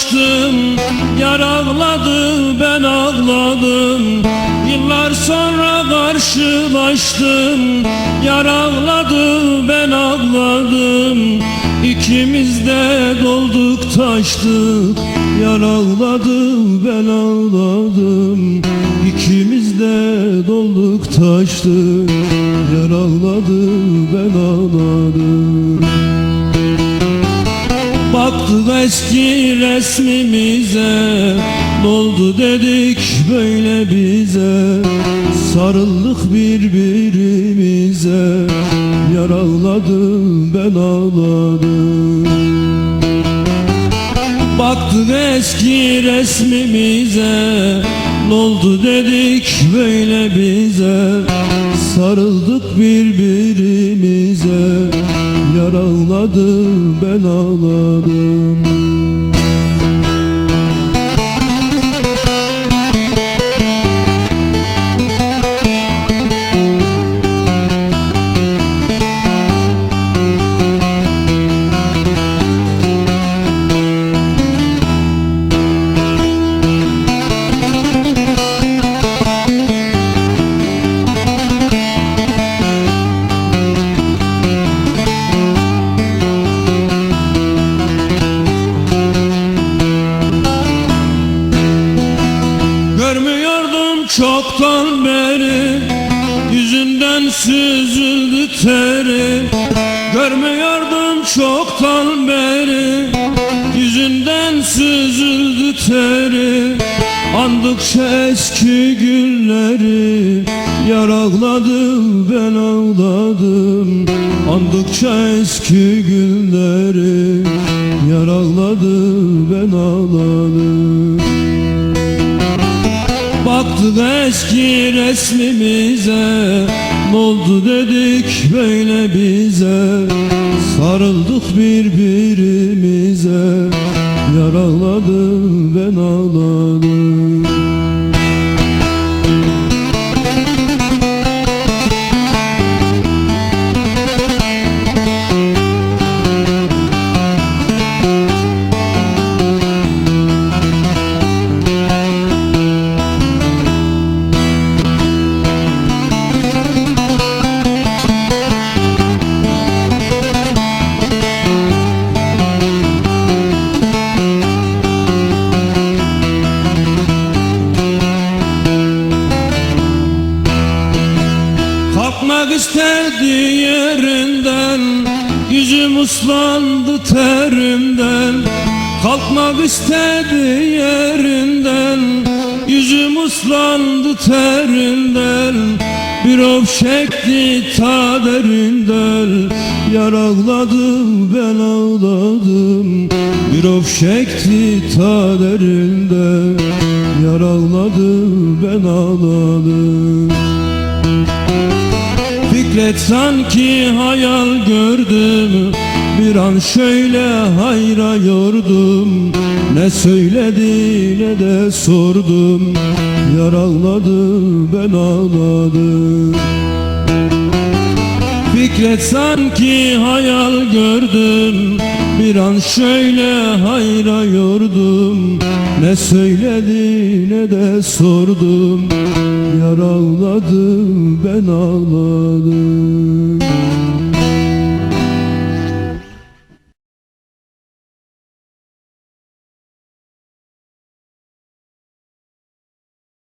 karşılaştım Yar ağladı ben ağladım. Yıllar sonra karşılaştım Yar ağladı ben ağladım. İkimiz de dolduk taştık. Yar ağladı ben ağladım. İkimiz de dolduk taştık. Yar ağladı ben ağladım Baktık eski resmimize Doldu dedik böyle bize. Sarıldık birbirimize Yar ağladım ben ağladım. Baktık eski resmimize Doldu dedik böyle bize. Sarıldık birbirimize Ağladım ben ağladım teri Görmüyordum çoktan beri. Yüzünden süzüldü teri Andıkça eski günleri Yar ağladım ben ağladım. Andıkça eski günleri Yar ağladım ben ağladım Baktık eski resmimize oldu dedik böyle bize? Sarıldık birbirimize Yar ağladım ben ağladım İsterdi yerinden Yüzüm ıslandı terimden. Kalkmak istedi yerinden Yüzüm ıslandı terinden. Bir of çekti ta derinden Yar ağladım ben ağladım. Bir of çekti ta derinden Yar ağladım ben ağladım Fikret sanki hayal gördüm Bir an şöyle hayra yordum. Ne söyledi ne de sordum. Yar ağladı ben ağladım Fikret sanki hayal gördüm Bir an şöyle hayra yordum. Ne söyledi ne de sordum Yar ağladım ben ağladım